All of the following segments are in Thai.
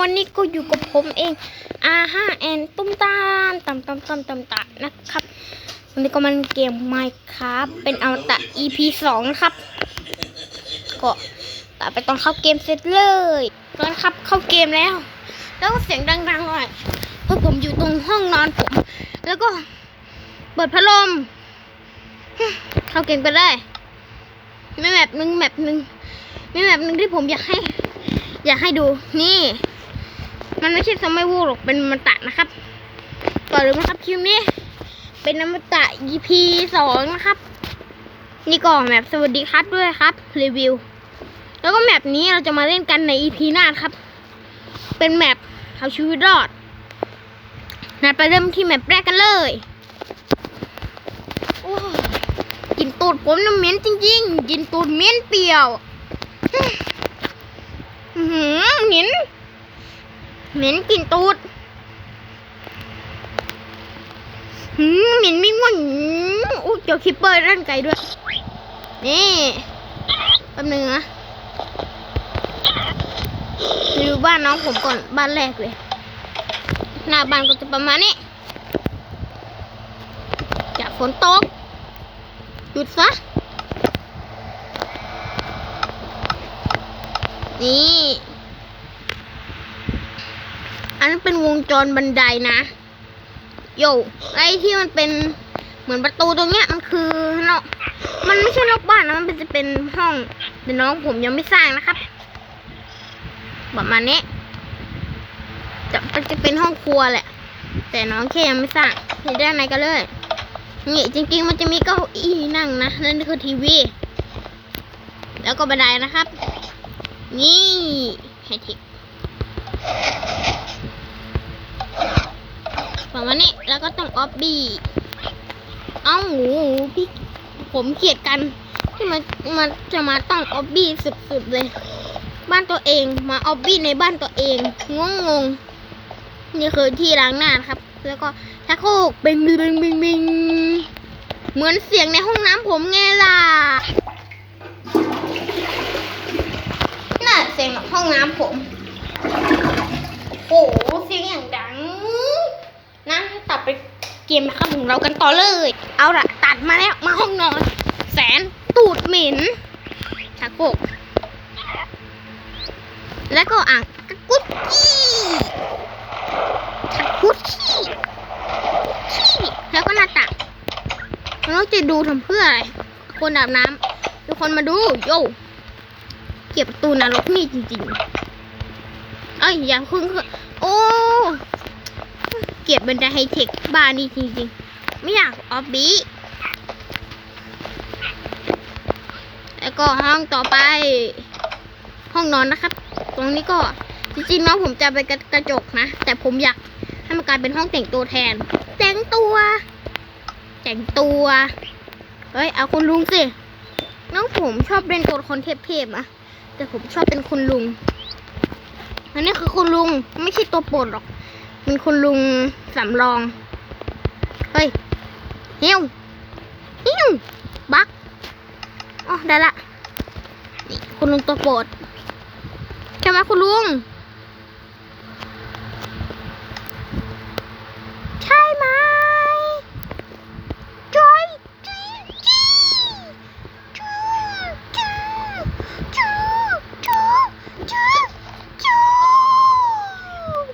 วันนี้ก็อยู่กับผมเองอาห้าแอนตุ้มตามตามตามตามตามตามนะครับ วันนี้ก็มันเกมไมค์ครับเป็นอวตาร EP สองนะครับ ก็ตไปตอนเข้าเกมเสร็จเลยตอนครับเข้าเกมแล้ว แล้วก็เสียงดังๆหน่อยเพราะผมอยู่ตรงห้องนอนผม แล้วก็เปิดพัดลมเข้าเกมไปได้ไม่แบบหนึ่งแบบหนึ่งไม่แบบหนึ่งที่ผมอยากให้ อยากให้ดูนี่ มันไม่ใช่สมัยวูหรอกเป็นมันตะนะครับก่อนเลยนะครับคลิปนี้ เป็นอมตะ EP สองนะครับ นี่ก่อนแมปสวัสดีครับด้วยครับรีวิว แล้วก็แมปนี้เราจะมาเล่นกันใน EP หน้าครับ เป็นแมปเอาชีวิตรอดนัดไปเริ่มที่แมปแรกกันเลยโอ้ยกลินตูดผมน้ำเหม็นจริง ๆ กินตูดเหม็นเปรี้ยวหือเหม็น เหม็นกลิ่นตูดหืมเหม็นไม่ง่วงอู้เจอคิปเปอร์ด้านไกลด้วย นี่แป๊บนึงนะดูบ้านน้องผมก่อนบ้านแรกเลย หน้าบ้านก็จะประมาณนี้จากฝนตก หยุดซะ นี่ นั้นเป็นวงจรบันไดนะโยไอ้ที่มันเป็นเหมือนประตูตรงเนี้ยมันคือเนอกมันไม่ใช่นอกบ้านนะมันเป็นจะเป็นห้องแต่น้องผมยังไม่สร้างนะครับประมาณนี้จะมันจะเป็นห้องครัวแหละ แต่น้องแค่ยังไม่สร้างเห็นด้านในกันเลยนี่จริงๆมันจะมีเก้าอี้นั่งนะนั่นคือทีวี แล้วก็บันไดนะครับ นี่ไฮเทค ฝั่งวันนี้แล้วก็ต้องออบบี้เอ้าหูพี่ผมเกลียดกันที่มันมันจะมาต้องออบบี้สุดๆเลย บ้านตัวเองมาออบบี้ในบ้านตัวเองงงงงๆนี่คือที่ล้างหน้าครับ แล้วก็ชักโครกเบงเบงเบงเบงเบงเหมือนเสียงในห้องน้ำผมไงล่ะน่าเสียงแบบห้องน้ำผม โอ้โหเสียงอย่างดังนะตัดไปเกมนะครับของเรากันต่อเลย เอาละตัดมาแล้วมาห้องนอน แสนตูดเหม็นชักโครกแล้วก็อ่างกุ๊กี้ชักกุดขี้ขี้แล้วก็หน้าต่างเราจะดูทำเพื่ออะไร คนอาบน้ำทุกคนมาดูโยเก็บประตูนรกนี่จริง ๆ อ้ยอย่าพึ่งโอ้ เก็บบันไดไฮเทคบ้านนี่จริงๆ ไม่อยากออฟบีแล้วก็ห้องต่อไป ห้องนอนนะครับ ตรงนี้ก็จริงๆน้องผมจะไปกระกระจกนะ แต่ผมอยากให้มันกลายเป็นห้องแต่งตัวแทน แต่งตัว แต่งตัว เฮ้ย เอาคุณลุงสิน้องผมชอบเล่นตัวครเทพๆอะแต่ผมชอบเป็นคุณลุง อันนี้คือคุณลุงไม่ใช่ตัวโปรดหรอก เป็นคุณลุงสำรอง เฮ้ยเฮี้ยวเฮี้ยวบักอ๋อได้ละนี่คุณลุงตัวโปรดใช่ไหมคุณลุง ใช่ไหมจอยจีจีจูจูจูจูจูจู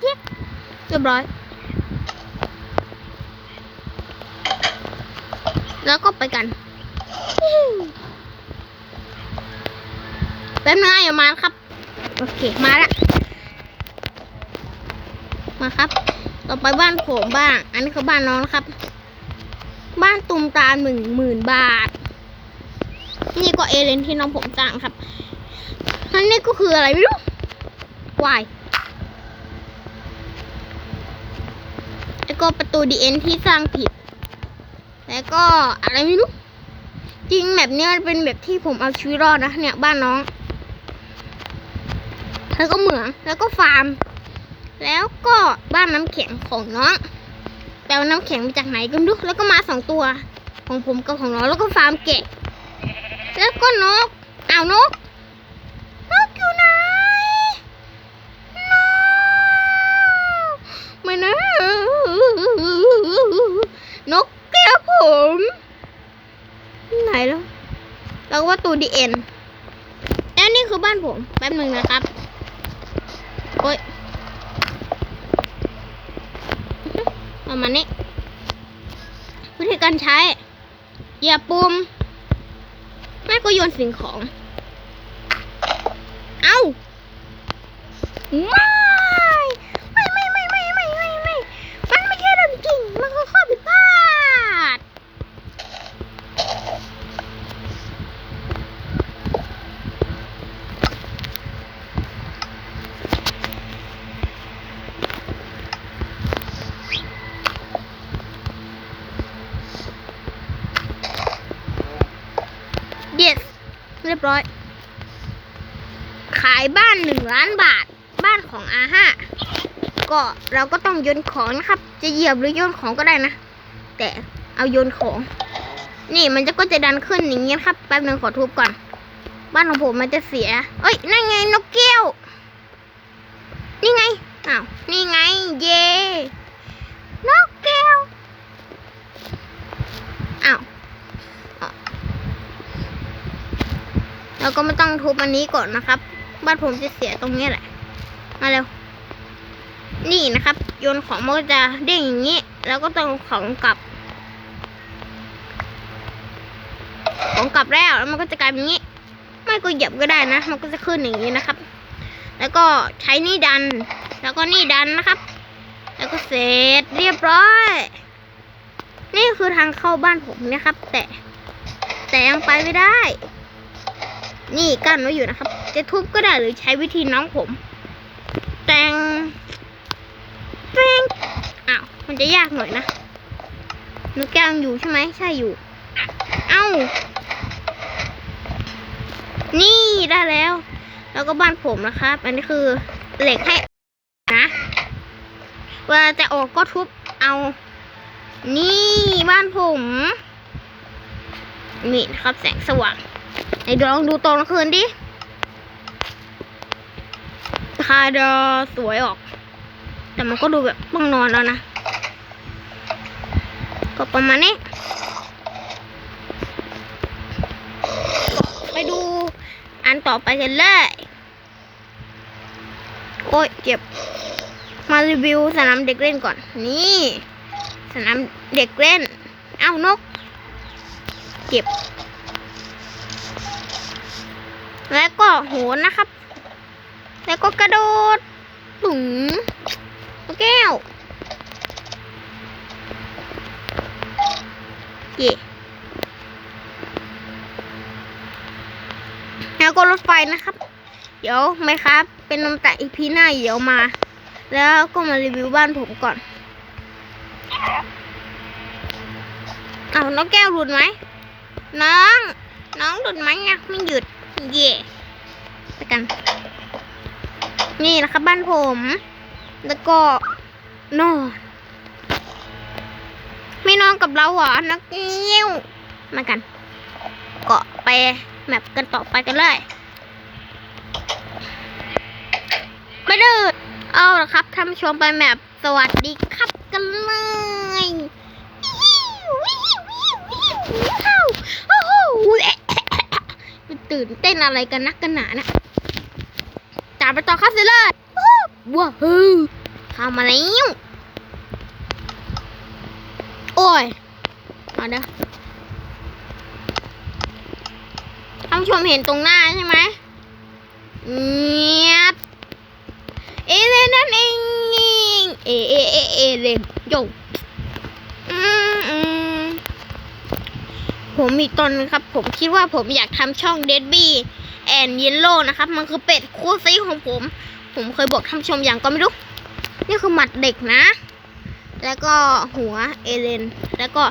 เรียบเรี ยบร้อย แล้วก็ไปกันแป๊บนึงอย่ามาครับ โอเค มาละ มาครับ ต่อไปบ้านผมบ้าง อันนี้คือบ้านน้องครับ บ้านตุมตาหนึ่งหมื่นบาท นี่ก็เอเลนที่น้องผมจ้างครับอันนี้ก็คืออะไรไม่รู้วายแล้ว ก็ประตูดีเอ็นที่สร้างผิด แล้วก็อะไรไม่รู้ จริงแบบนี้มันเป็นแบบที่ผมเอาชีวิตรอดนะเนี่ยบ้านน้อง แล้วก็เหมือง แล้วก็ฟาร์ม แล้วก็บ้านน้ำแข็งของน้อง แต่ว่าน้ำแข็งมาจากไหนก็ไม่รู้ แล้วก็มาสองตัว ของผมกับของน้อง แล้วก็ฟาร์มแกะ แล้วก็นกอ้าวนก นกแก้วผม ไหนแล้ว เราว่าตูดีเอ็นแล้วนี่คือบ้านผมแป๊บหนึ่งนะครับโอ้ยประมาณนี้ วิธีการใช้อย่าปุ่มไม่ก็โยนสิ่งของ เอา้าม่ บร้อย ขายบ้านหนึ่งล้านบาท บ้านของอาห้าก็เราก็ต้องโยนของนะครับ จะเหยียบหรือโยนของก็ได้นะ แต่เอาโยนของ นี่มันจะก็จะดันขึ้นอย่างเงี้ยครับ แป๊บหนึงขอทุบก่อน บ้านของผมมันจะเสีย เอ้ย นั่นไงนกแก้ว นี่ไง อ้าว นี่ไง เย่นกแก้ว อ้าว เราก็ไม่ต้องทุบอันนี้ก่อนนะครับ บ้านผมจะเสียตรงนี้แหละ มาเร็ว นี่นะครับ โยนของมันก็จะเด้งอย่างนี้ แล้วก็ต้องของกลับ ของกลับแล้วแล้วมันก็จะกลายเป็นอย่างนี้ ไม่ก็เหยียบก็ได้นะ มันก็จะขึ้นอย่างนี้นะครับ แล้วก็ใช้นี่ดัน แล้วก็นี่ดันนะครับ แล้วก็เสร็จเรียบร้อย นี่คือทางเข้าบ้านผมนะครับ แต่แต่ยังไปไม่ได้ นี่กั้นไว้อยู่นะครับ จะทุบก็ได้หรือใช้วิธีน้องผม แตงแป้งอ้าวมันจะยากหน่อยนะนกแก้วยังอยู่ใช่ไหมใช่อยู่ เอ้า นี่ได้แล้ว แล้วก็บ้านผมนะครับ อันนี้คือเหล็กให้นะเวลาจะออกก็ทุบเอา นี่บ้านผม นี่นะครับแสงสว่าง ไหนเดี๋ยวลองดูตอนกลางคืนดิคาดอสวยออก แต่มันก็ดูแบบต้องนอนแล้วนะ ก็ประมาณนี้ ไปดูอันต่อไปกันเลย โอ้ยเจ็บ มารีวิวสนามเด็กเล่นก่อน นี่ สนามเด็กเล่น เอ้านก เก็บ แล้วก็โหนนะครับ แล้วก็กระโดดถุงแก้ว เย่แล้วก็รถไฟนะครับ เดี๋ยวไหมครับ เป็นนมแต่อีพีหน้าเดี๋ยวมา แล้วก็มารีวิวบ้านผมก่อนเอาวนกแก้วหลุดไหมน้อง น้องหลุดไหมเนี่ยไม่หยุด เย่ไปกัน นี่นะครับบ้านผม แล้วก็นอนไม่นอนกับเราเหรอ นักเงี้ยว มากัน เกาะไปแมปกันต่อไปกันเลยไปเลยเอาละครับท่านผู้ชมไปแมปสวัสดีครับกันเลย ตื่นเต้นอะไรกันนักกันหนานะจ่าไปต่อครับเสร็จเลยว้าวเข้ามาแล้วโอ้ยมาเด้อท่านผู้ชมเห็นตรงหน้าใช่ไหมเงียบเอเลนนั่นเองเอเอเอเอเลนโยอืมอืม ผมมีตนครับ ผมคิดว่าผมอยากทำช่องเดดบี้แอนเยลโล่นะครับ มันคือเป็ดคู่ซีของผม ผมเคยบอกท่านชมอย่างก็ไม่รู้ นี่คือหมัดเด็กนะ แล้วก็หัวเอเลน แล้วก็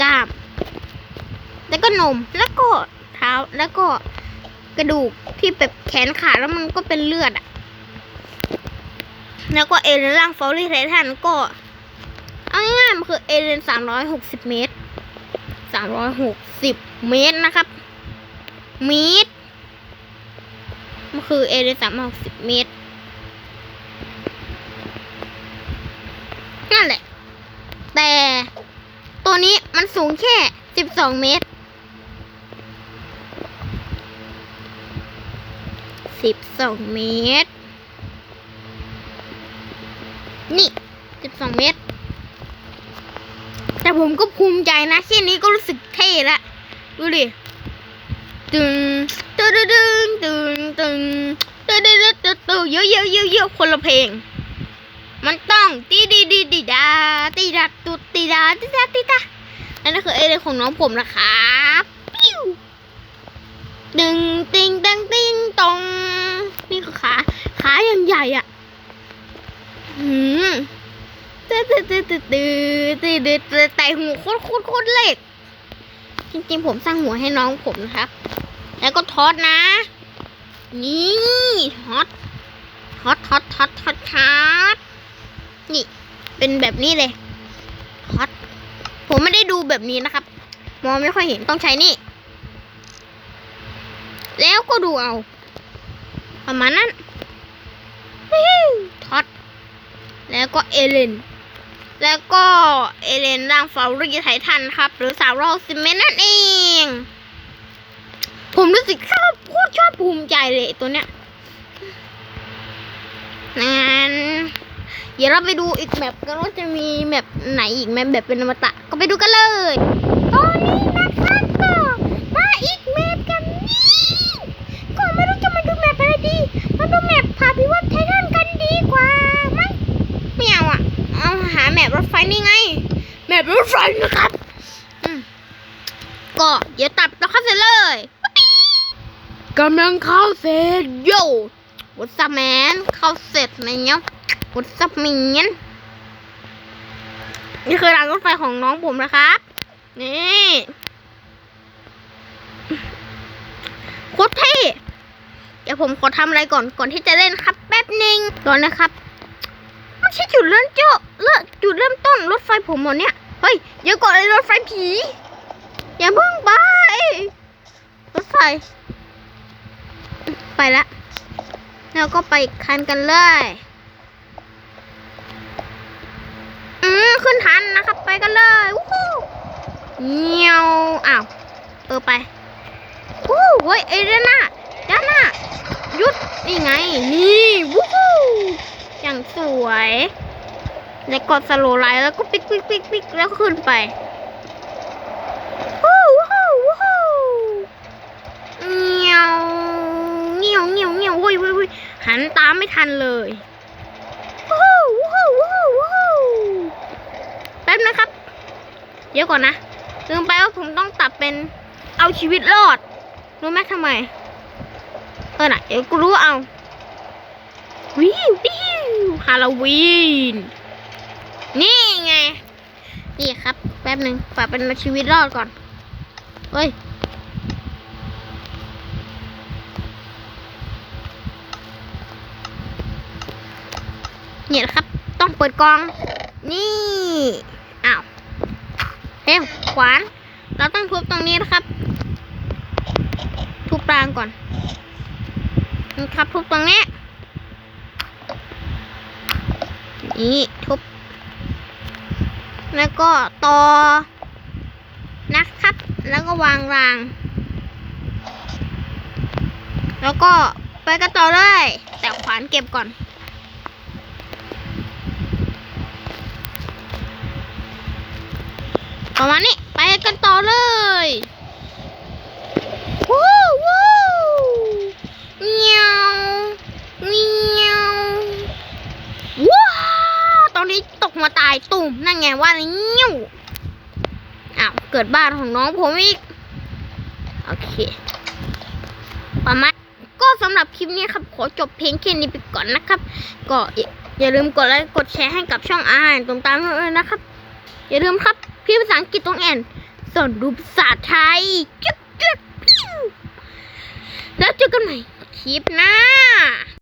กล้ามแล้วก็นม แล้วก็เท้า แล้วก็กระดูกที่แบบแขนขาแล้วมันก็เป็นเลือดอะแล้วก็เอเลนร่างฟอลลี่ไททันก็เอาง่ายๆมันคือเอเลนสามร้อยหกสิบเมตร สามร้อยหกสิบเมตรนะครับเมตรมันคือเอเลนสามร้อยหกสิบเมตร นั่นแหละ แต่ตัวนี้มันสูงแค่12เมตรสิบสองเมตร นี่สิบสองเมตร แต่ผมก็ภูมิใจนะแค่นี้ก็รู้สึกเท่ละ ดูดิตึงตึงตึงตึงตึงตึงตึงตึงตึงตึงเยอะเยอะเยอะเยอะคนละเพลง มันต้องตีดีดีดีดาตีดาตุดตีดาตีดาตีดาอันนั้นคือเอเลของน้องผมนะครับปิ้วดึงติงติงติงตองนี่คือขา ขาอย่างใหญ่อะหืม ตืดตืดตืดตืดตืดตืดตืดแต่หัวโคตรโคตรโคตรเล็ก จริงๆผมสร้างหัวให้น้องผมนะครับ แล้วก็ทอดนะ นี่ทอดทอดทอดทอดทอดทอดนี่ เป็นแบบนี้เลยทอดผมไม่ได้ดูแบบนี้นะครับ มองไม่ค่อยเห็นต้องใช้นี่ แล้วก็ดูเอา ประมาณนั้นทอดแล้วก็เอเลน แล้วก็เอเลนร่างฟารีไททันครับ หรือสาวรอกซิเมนนั่นเอง ผมรู้สึกชอบโคตรชอบภูมิใจเลยตัวเนี้ยงั้นเดี๋ยวเราไปดูอีกแมปกันว่าจะมีแมปไหนอีกแมปแบบเป็นอมตะก็ไปดูกันเลยตอนนี้นะครับก็มาอีกแมปกันนี่ก็ไม่รู้จะมาดูแมปอะไรดี มาดูแมปพาพิวัตไททันกันดีกว่าไหมไม่เอาอะ เอาหาแมปรถไฟนี่ไง แมปรถไฟนะครับอืมก็เดี๋ยวตัดแล้วเข้าเสร็จเลยกำลังเข้าเสร็จโย่วัสแมนเข้าเสร็จอะไรเงี้ยวัสแมนนี่คือรางรถไฟของน้องผมนะครับ นี่โคตรเท่เดี๋ยวผมขอทำอะไรก่อนก่อนที่จะเล่นครับ แป๊บหนึ่งก่อนนะครับไม่ ใช่จุดเริ่มเจาะเริ่มจุดเริ่มต้นรถไฟผมหมดเนี่ย เฮ้ยเดี๋ยวก่อนไอ้รถไฟผี อย่าเพิ่งไป รถไฟ ไปละแล้วก็ไปคันกันเลย อืมขึ้นทันนะครับ ไปกันเลยวู้ฮู้เงี้ยวอ้าวเออไปวู้เฮ้ยไอ้ด้านหน้าด้านหน้าหยุดนี่ไง นี่วู้ฮู้ อย่างสวยแล้วกดสโลไลท์แล้วก็ปิ๊กปิ๊กปิ๊กปิ๊กแล้วขึ้นไปวู้วู้วู้เงี้ยวเงี้ยวเงี้ยวเงี้ยวเว้ยเว้ยเว้ยหันตามไม่ทันเลยวู้วู้วู้วู้แป๊บนะครับ เดี๋ยวก่อนนะลืมไปว่าผมต้องตัดเป็นเอาชีวิตรอด รู้ไหมทำไม เออน่ะ เดี๋ยวกูรู้เอา วิววิวฮาโลวีน นี่ไง นี่ครับ แป๊บหนึ่งฝากเป็นชีวิตรอดก่อนเฮ้ยเนี่ยครับ ต้องเปิดกล่อง นี่ อ้าวเฮ้ยขวาน เราต้องทุบตรงนี้นะครับ ทุบปรางก่อนนะครับทุบตรงนี้ นี่ทุบ แล้วก็ต่อนะครับ แล้วก็วางราง แล้วก็ไปกันต่อเลย แต่ขวานเก็บก่อน ประมาณนี้ไปกันต่อเลยวู้วู้เงี้ยวเงี้ยว ว้าวต อนนี้ตกมาตายตุ่มนั่นไงว่าแล้วนิ้วอ้าวเกิดบ้านของน้องผมอีก โอเคประมาณก็สำหรับคลิปนี้ครับ ขอจบเพลงแค่นี้ไปก่อนนะครับ ก็อย่าลืมกดไลค์กดแชร์ให้กับช่องอาหารตรงตามด้วยนะครับ อย่าลืมครับพี่ภาษาอังกฤษตรงแอนสอนดูภาษาไทยจุ๊บจุ๊บแล้วเจอกันใหม่คลิปหน้า